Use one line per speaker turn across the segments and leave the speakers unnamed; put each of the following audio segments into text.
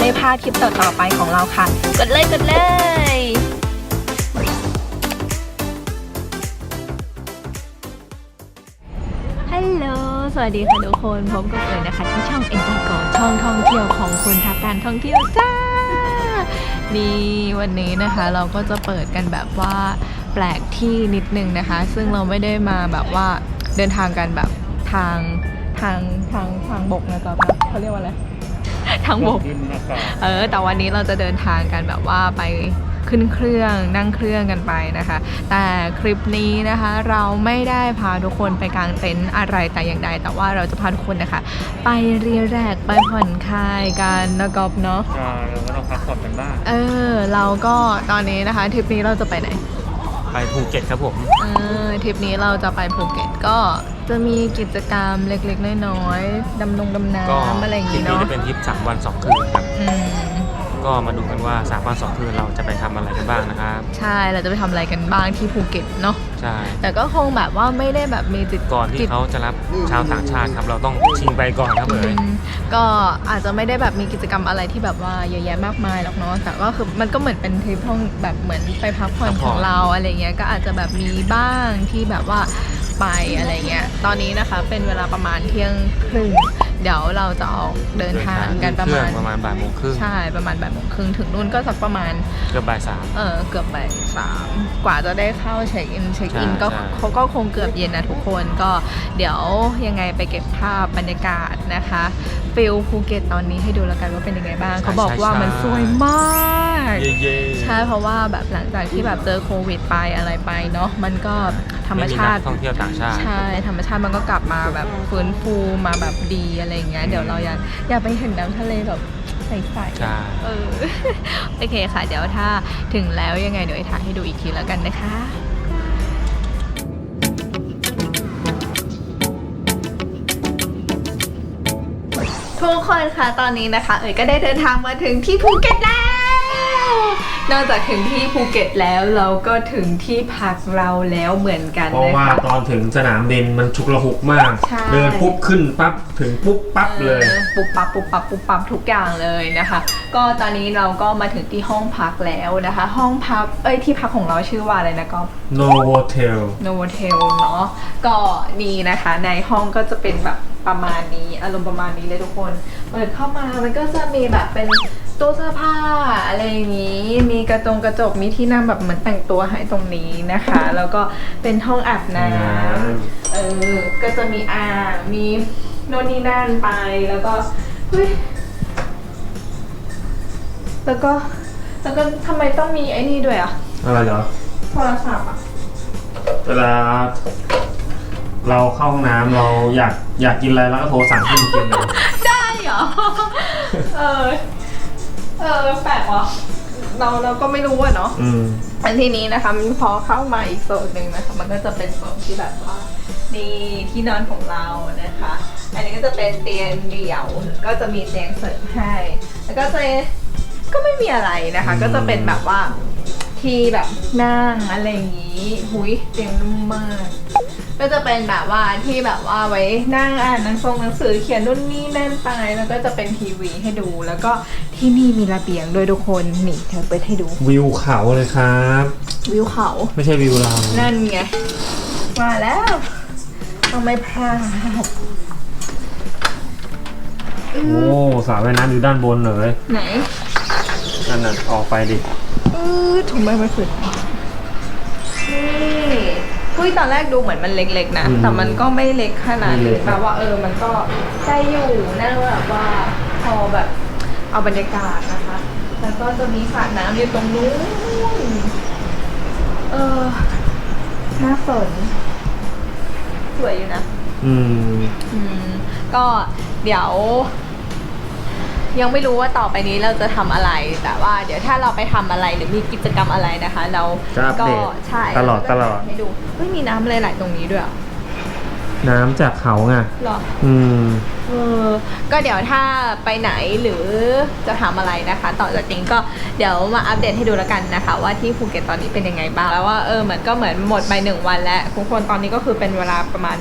ไม่พลาดคลิปต่อๆไปของเราค่ะ กดเลยกดเลยฮัลโหลสวัสดีค่ะทุกคนพบกับเอ๋ยนะคะที่ช่องเอ็นตากอช่องท่องเที่ยวของคุณทักการท่องเที่ยวจ้านี่วันนี้นะคะเราก็จะเปิดกันแบบว่าแปลกที่นิดนึงนะคะ ซึ่งเราไม่ได้มาแบบว่าเดินทางกันแบบทางทางทางทางบกนะครับเขาเรียกว่าอะไร ทางบก
ดินอากาศ
เออแต่วันนี้เราจะเดินทางกันแบบว่าไปขึ้นเครื่องนั่งเครื่องกันไปนะคะ แต่คลิปนี้นะคะเราไม่ได้พาทุกคนไปกางเต็นท์อะไรแต่อย่างใด แต่ว่าเราจะพาทุกคนนะคะ ไปเรียแรกไปผ่อนคลายกันนะกอบเนาะ
ใช่เราก็ต้องพักผ่อนกันบ้าง
เออ เราก็ตอนนี้นะคะทริปนี้เราจะไปไหน
ไปภูเก็ตครับผม
เออทริปนี้เราจะไปภูเก็ตก็ จะมีกิจกรรมเล็กๆ น้อยๆ ดำนงดำ
ก็
น้ำอะไรอย่าง
ทริป
งี้
นี้
เนาะ
จะเป็นทริปสามวันสองคืนครับ
อืม
ก็มาดูกันว่าสามวันสองคืนเราจะไปทำอะไรกันบ้างนะครับ
ใช่เราจะไปทำอะไรกันบ้างที่ภูเก็ตเนาะ
ใช่
แต่ก็คงแบบว่าไม่ได้แบบมีจิต
ก่อนที่
จิต
เขาจะรับชาวต่างชาติครับ เราต้องชิงไปก่อนครับเอ๋ย
อืมก็อาจจะไม่ได้แบบมีกิจกรรมอะไรที่แบบว่าเยอะแยะมากมายหรอกเนาะแต่ก็คือมันก็เหมือนเป็นทริปท่องแบบเหมือนไปพักผ่อนของเราอะไรเงี้ยก็อาจจะแบบมีบ้างที่แบบว่า ไปอะไรเงี้ย ตอนนี้นะคะเป็นเวลาประมาณเที่ยงครึ่ง เดี๋ยวเราจะออกเดินทางกันประ
เครื่
มา
อง
ณ
ประมาณบ่ายโมงครึ่ง
ใช่ประมาณบ่ายโมงครึ่งถึงนู่นก็สักประมาณ
เกือบบ่ายสาม
เออเกือบบ่ายสามกว่าจะได้เข้าเช็คอินเช็คอิน
ใช่
ก็
ใช่
เขาก็คงเกือบเย็นนะทุกคนก็เดี๋ยวยังไงไปเก็บภาพบรรยากาศนะคะฟิลภูเก็ตตอนนี้ให้ดูแล้วกันว่าเป็นยังไงบ้างเขาบอกว่ามันสวยมาก
เย่เย่
ใช่เพราะว่าแบบหลังจากที่แบบเจอโควิดไปอะไรไปเนาะมันก็ธรรมชาติ
ไนักท่องเที่ยวต่างชาติ
ใช่ธรรมชาติมันก็กลับมาแบบฟื้นฟูมาแบบดีอะไรอย่างเงี้ยเดี๋ยวเราอยากอยากไปเห็นน้ำทะเลแบบใสๆ
ใช่
เออ โอเคค่ะ เดี๋ยวถ้าถึงแล้วยังไงเดี๋ยวไอ้ถ่ายให้ดูอีกทีแล้วกันนะคะ ทุกคนคะตอนนี้นะคะ เอ๋ยก็ได้เดินทางมาถึงที่ภูเก็ตแล้ว นอกจากถึงที่ภูเก็ตแล้วเราก็ถึงที่พักเราแล้วเหมือนกัน
เพราะ
นะ
ว่า
คะ
ตอนถึงสนามบินมันฉุกละหุกมาก
ใช่
เดินปุ๊บขึ้นปั๊บถึงปุ๊บปั๊บเลย
ออปุ๊บปั๊บปุ๊บปั๊บปุ๊บปั๊บทุกอย่างเลยนะคะ ก็ตอนนี้เราก็มาถึงที่ห้องพักแล้วนะคะ ห้องพักเอ้ยที่พักของเราชื่อว่าอะไรนะก็
No Hotel
โนโวเทลเนาะก็นี่นะคะ ในห้องก็จะเป็นแบบประมาณนี้อารมณ์ประมาณนี้เลยทุกคน เปิดเข้ามามันก็จะมีแบบเป็น ตู้เสื้อผ้าอะไรอย่างนี้ มีกระจงกระจกมีที่นั่งแบบเหมือนแต่งตัวให้ตรงนี้นะคะ แล้วก็เป็นห้องอาบน้ำเออก็จะมีอ่างมีโน่นนี่นั่นไปแล้วก็เฮ้ยแล้วก็แล้วก็ทำไมต้องมีไอ้นี่ด้วยอะ
อะไรเหรอ
โทรศัพท์อะ
เวลา เราเข้าห้องน้ำเราอยากอยากกินอะไรแล้วก็โทรสั่งให้มันกินเลย
ได้เหรอ เออ เออแปลกว่ะเราเราก็ไม่รู้อะเนาะ
อืม
อันทีนี้นะคะมันพอเข้ามาอีกโซนหนึ่งนะคะ มันก็จะเป็นโซนที่แบบว่านี่ที่นอนของเรานะคะ อันนี้ก็จะเป็นเตียงเดี่ยว ก็จะมีเตียงเสริมให้ แล้วก็จะก็ไม่มีอะไรนะคะ
อืม
ก็จะเป็นแบบว่าที่แบบนั่งอะไรอย่างนี้ หุยเตียงนุ่มมาก ก็จะเป็นแบบว่าที่แบบว่าไว้นั่งอ่านหนังทรงหนังสือเขียนนู่นนี่นั่นไปแล้วก็จะเป็นทีวีให้ดู แล้วก็ที่นี่มีระเบียงด้วยทุกคนนี่เธอเปิดให้ดู
วิวเขาเลยครับ
วิวเขา
ไม่ใช่วิวเรา
นั่นไงมาแล้วต้องไม่พลาด
โอ้สระว่ายน้ำอยู่ด้านบนเลย
ไหน
นั่นน่ะออกไปดิ
อือถุงใบมันฝึกนี่ คุยตอนแรกดูเหมือนมันเล็กๆนะ
อืม
แต่มันก็ไม่เล็กขนาด
ไม่เล็
นี้
ก
แปลว่าเออมันก็ได้อยู่นั่งแบบว่าพอแบบเอาบรรยากาศนะคะ แล้วก็จะมีสระน้ำอยู่ตรงนู้นเออน่าสนสวยอยู่นะ
อืม
อืมก็เดี๋ยว ยังไม่รู้ว่าต่อไปนี้เราจะทำอะไร แต่ว่าเดี๋ยวถ้าเราไปทำอะไรหรือมีกิจกรรมอะไรนะคะ เรา
จะอัปเดต
ใช่
ตลอด
เราก็จะ
ตลอด
ให้ดูเฮ้ยมีน้ำอะไรไหลตรงนี้ด้วยเหรอ
น้ำจากเขาไง
หรอ
อืม
เออก็เดี๋ยวถ้าไปไหนหรือจะทำอะไรนะคะ ต่อจากนี้ก็เดี๋ยวมาอัปเดตให้ดูแล้วกันนะคะ ว่าที่ภูเก็ตตอนนี้เป็นยังไงบ้างแล้วว่าเออเหมือนก็เหมือนหมดไปหนึ่งวันแล้วทุกคนตอนนี้ก็คือเป็นเวลาประมาณ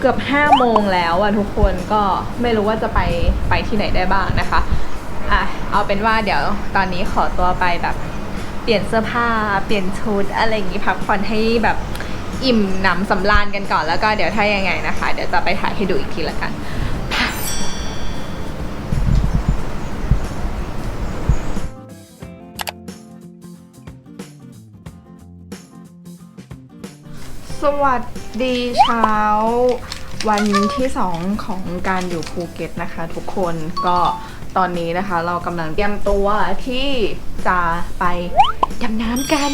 เกือบห้าโมงแล้วอะทุกคนก็ไม่รู้ว่าจะไปไปที่ไหนได้บ้างนะคะอะเอาเป็นว่าเดี๋ยวตอนนี้ขอตัวไปแบบเปลี่ยนเสื้อผ้า เปลี่ยนชุดอะไรอย่างนี้พักผ่อนให้แบบอิ่มหนำสำราญกันก่อนแล้วก็เดี๋ยวถ้ายังไงนะคะ เดี๋ยวจะไปถ่ายให้ดูอีกทีละกัน สวัสดีเช้า วันที่สองของการอยู่ภูเก็ตนะคะ ทุกคนก็ตอนนี้นะคะ เรากำลังเตรียมตัวที่จะไปดำน้ำกัน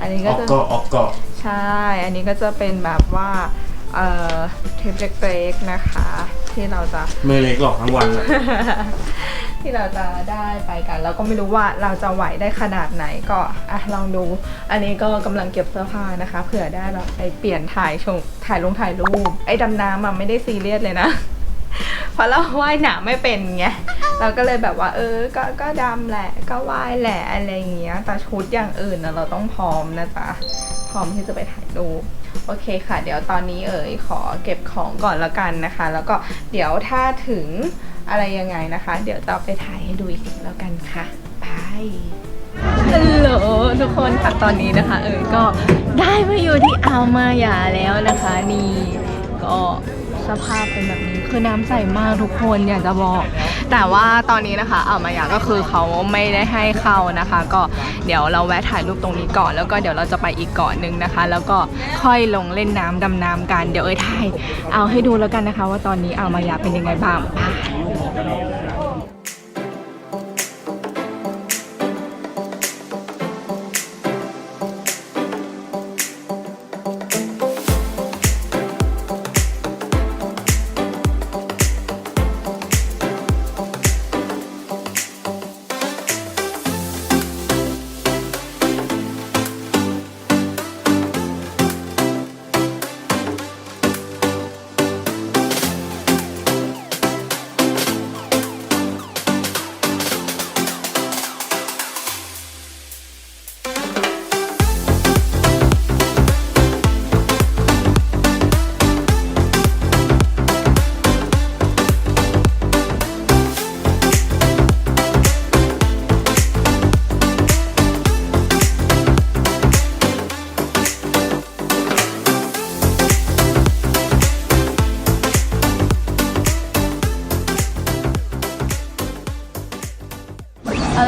อันนี้
อ
ก็
อก
จะ
เกาะออกเกาะ
ใช่ อันนี้ก็จะเป็นแบบว่า เอ่อเทปเล็กๆนะคะ ที่เราจะ
ไม่เล็กหรอกทั้งวันอะ
ที่เราจะได้ไปกันแล้วก็ไม่รู้ว่าเราจะไหวได้ขนาดไหนก็อะลองดู อันนี้ก็กำลังเก็บเสื้อผ้านะคะเผื่อได้แบบไปเปลี่ยนถ่ายชงถ่ายลงถ่ายรูปไอ้ดำน้ำอะไม่ได้ซีเรียสเลยนะเพราะเราว่ายหนาไม่เป็นไงเราก็เลยแบบว่า เออ ก็ก็ดำแหละ ก็ว่ายแหละอะไรอย่างเงี้ยแต่ชุดอย่างอื่นนะเราต้องพร้อมนะจ๊ะพร้อมที่จะไปถ่ายรูป โอเคค่ะ เดี๋ยวตอนนี้เอ๋ยขอเก็บของก่อนละกันนะคะ แล้วก็เดี๋ยวถ้าถึงอะไรยังไงนะคะ เดี๋ยวจะไปถ่ายให้ดูอีกทีแล้วกันค่ะบายฮัลโหลทุกคนค่ะตอนนี้นะคะ เอ๋ยก็ได้มาอยู่ที่อาวมายาแล้วนะคะนี่ก็สภาพเป็นแบบนี้คือน้ำใสมากทุกคนอยากจะบอก แต่ว่าตอนนี้นะคะอ่ามายาก็คือเขาไม่ได้ให้เข้านะคะ ก็เดี๋ยวเราแวะถ่ายรูปตรงนี้ก่อน แล้วก็เดี๋ยวเราจะไปอีกเกาะหนึ่งนะคะ แล้วก็ค่อยลงเล่นน้ำดำน้ำกัน เดี๋ยวเอ้ยถ่ายเอาให้ดูแล้วกันนะคะ ว่าตอนนี้อ่ามายาเป็นยังไงบ้าง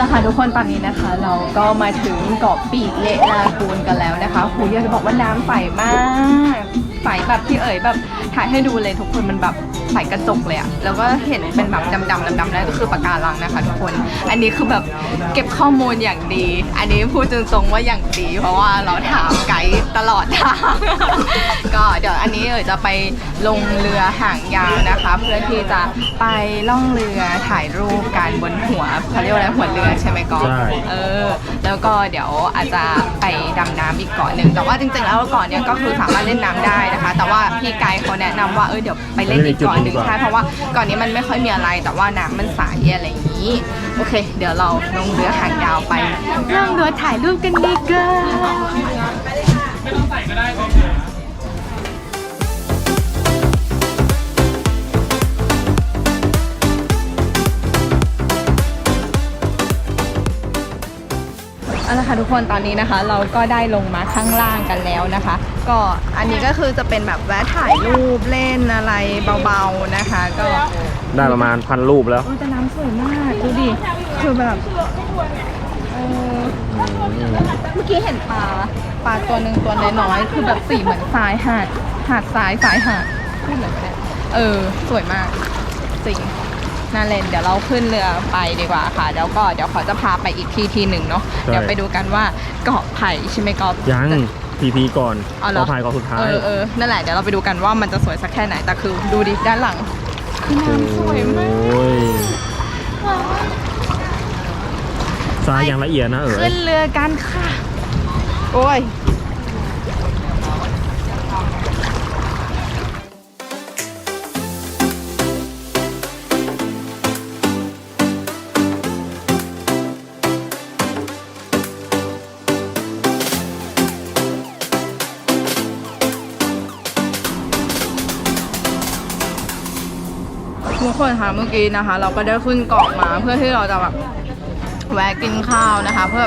ละค่ะทุกคนตอนนี้นะคะ เราก็มาถึงเกาะปีกเละลากูนกันแล้วนะคะหูอยากจะบอกว่าน้ำใสมาก ใสแบบที่เอ๋ยแบบถ่ายให้ดูเลยทุกคนมันแบบ ใสกระจกเลยอะแล้วก็เห็นเป็นแบบดำๆดำๆนั่นก็คือปะการังนะคะทุกคน อันนี้คือแบบเก็บข้อมูลอย่างดี อันนี้พูดตรงๆว่าอย่างดี เพราะว่าเราถามไกด์ตลอดทาง ก็เดี๋ยวอันนี้เอ่ยจะไปลงเรือหางยาวนะคะ เพื่อที่จะไปล่องเรือถ่ายรูปกันบนหัวเขาเรียกว่าอะไรหัวเรือใช่ไหมก๊อฟ
ใช่
เออ แล้วก็เดี๋ยวอาจจะไปดำน้ำอีกเกาะหนึ่งแต่ว่าจริงๆแล้วเกาะเนี้ยก็คือสามารถเล่นน้ำได้นะคะ แต่ว่าพี่ไกด์เขาแนะนำว่าเออเดี๋ยวไปเล่นอีกเกาะหนึ่งใช่เพราะว่าเกาะนี้มันไม่ค่อยมีอะไรแต่ว่าน้ำมันใสอะไรอย่างนี้ โอเค เดี๋ยวเราลงเรือหางยาวไปล่องเรือถ่ายรูปกันดีกว่าเอาละค่ะทุกคนตอนนี้นะคะ เราก็ได้ลงมาข้างล่างกันแล้วนะคะ ก็อันนี้ก็คือจะเป็นแบบแวะถ่ายรูปเล่นอะไรเบาๆนะคะ ก็
ได้ประมาณพันรูปแล้ว
โอ้แต่น้ำสวยมากดูดิคือแบบเออเมื่อกี้เห็นปลาปลาตัวหนึ่งตัวน้อยๆคือแบบสีเหมือนทรายหาดหาดทรายสายหาดไม่เหมือนกันเนี่ยเออ สวยมากจริงน่าเล่นเดี๋ยวเราขึ้นเรือไปดีกว่าค่ะแล้วก็เดี๋ยวขอจะพาไปอีกที่ที่หนึ่งเนาะ
ใช่
เดี๋ยวไปดูกันว่าเกาะไผ่ใช่ไหมกอฟ
ยัง พีพีก่อน
อ๋อเหรอ
ต่อพายก่อนสุดท้าย
เออเออนั่นแหละเดี๋ยวเราไปดูกันว่ามันจะสวยสักแค่ไหนแต่คือดูดิด้านหลังคือน้ำสวยมาก
โอ้ยทรายอย่างละเอียดนะเอ๋
ขึ้
ย
นเรือกันค่ะ โอ้ย คนคะเมื่อกี้นะคะ เราก็ได้ขึ้นเกาะมาเพื่อที่เราจะแบบแวะกินข้าวนะคะ เพื่อ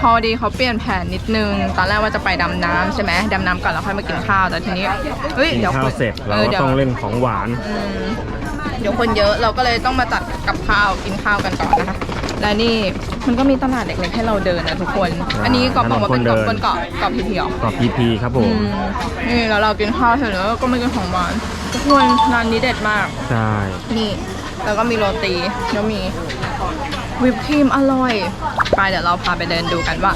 พอดีเขาเปลี่ยนแผนนิดนึง ตอนแรกว่าจะไปดำน้ำใช่ไหมดำน้ำก่อนแล้วค่อยมากินข้าวแต่ทีนี้เฮ้ย
กิน
เดี๋ยว
ข้าวเสร็จเรา
ออ
ก็
ดี๋ยว
ต้องเล่นของหวาน
อืมเดี๋ยวคนเยอะเราก็เลยต้องมาตัดกับข้าวกินข้าวกันก่อนนะคะ และนี่มันก็มีตลาดเล็กๆให้เราเดินนะทุกคน อันนี้เกาะบอกว่าเป็นเกาะบนเกาะเกาะพีพีเหรอ
ก็พีพีครับผ
อื
ม
มนี่แล้วเรากินข้าวเสร็จแล้วก็มากินของหวาน ทุกคนร้านนี้เด็ดมาก
ใช่
นี่ แล้วก็มีโรตี แล้วมีวิปครีมอร่อย ไปเดี๋ยวเราพาไปเดินดูกันว่า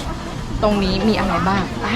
ตรงนี้มีอะไรบ้าง ไป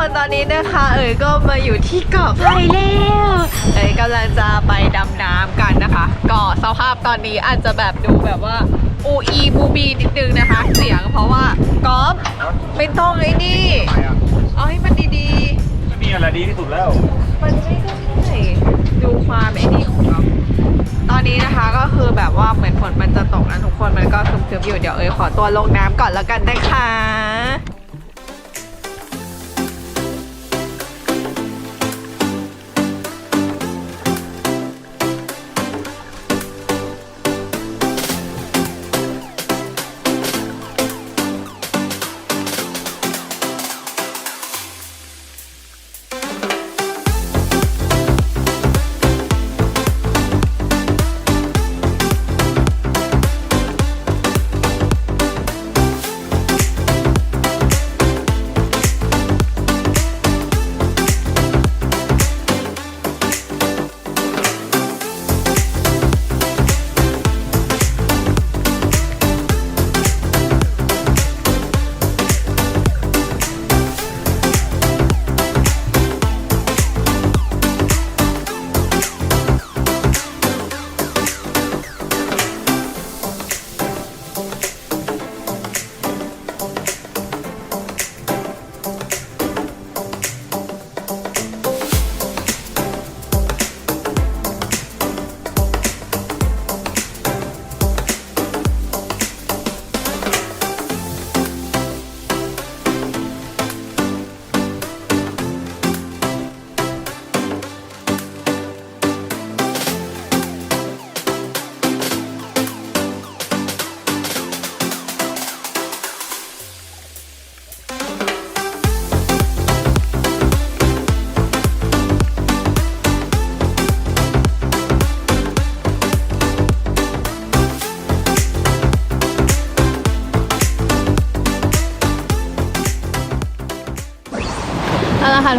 ค่ะทุกคนตอนนี้นะคะ เอ๋ยก็มาอยู่ที่เกาะไผ่แล้วเอ๋ยกำลังจะไปดำน้ำกันนะคะเกาะสภาพตอนนี้อาจจะแบบดูแบบว่าอูอีบูบีนิดนึงนะคะ เสียงเพราะว่ากอล์ฟไม่ต้องไอ้นี่เอาให้มันดี
ไม่มีอะไรดีที่สุดแล้ว
ๆ มันไม่ได้ ดูความไอ้นี่ของเราตอนนี้นะคะก็คือแบบว่าเหมือนฝนมันจะตกนะทุกคนมันก็ครึมๆอยู่เดี๋ยวเอ๋ยขอตัวลงน้ำก่อนแล้วกันนะคะ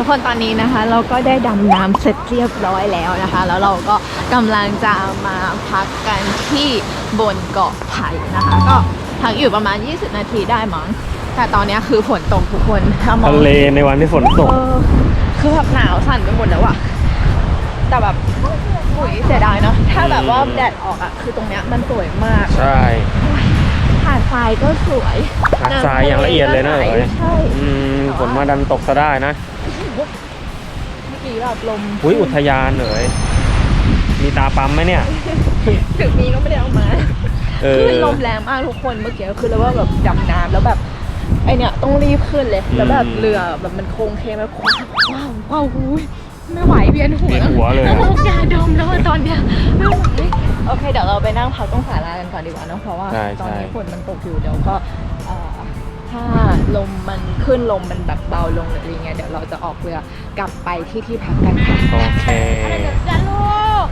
ทุกคนตอนนี้นะคะ เราก็ได้ดำน้ำเสร็จเรียบร้อยแล้วนะคะ แล้วเราก็กำลังจะมาพักกันที่บนเกาะไผ่นะคะ ก็พักอยู่ประมาณ 20 นาทีได้มั้งแต่ตอนนี้คือฝนตกทุกคนถ้ามอง
ทะเลในวันที่ฝนตก
เออคือแบบหนาวสั่นไปหมดแล้วอะแต่แบบหุยเสียดายเนาะถ้าแบบว่าแดดออกอะคือตรงเนี้ยมันสวยมาก
ใช่
หาดทรายก็สวย
หาดทรายอย่างละเอียดเลยนะำ
ท
เอ๋
ก็
ย
ใช่
อืมฝนมาดันตกซะได้นะ
เมื่อกี้แบบลม
อุ้ยอุทยานเอ๋ยมีตาปั๊มไหมเนี่ย
ถึงนี้ก็ไม่ได้เอามา
เออ
คลื่นลมแรงมากทุกคนเมื่อกี้คือเราว่าแบบดำน้ำแล้วแบบไอเนี่ยต้องรีบขึ้นเลย แล้วแบบ
อืม
เรือแบบมันโค้งเคงแบบว้าวว้าวว้าวอุ้ยไม่ไหวเวียนหัว
เวียนหัวเลยอะ
น้ำมูกยาดมแล้วอะตอนเนี้ยไม่ไหวโอเคเดี๋ยวเราไปนั่งพักตรงศาลากันก่อนดีกว่าเนอะเพราะว่า
ใช่
ตอนนี้
ใช่
ฝนมันตกอยู่เดี๋ยวก็เอ่อ ถ้าลมมันขึ้นลมมันแบบเบาลงหรืออะไรเงี้ยเดี๋ยวเราจะออกเรือกลับไปที่ที่พักกันค่ะ
โอเค
ลูก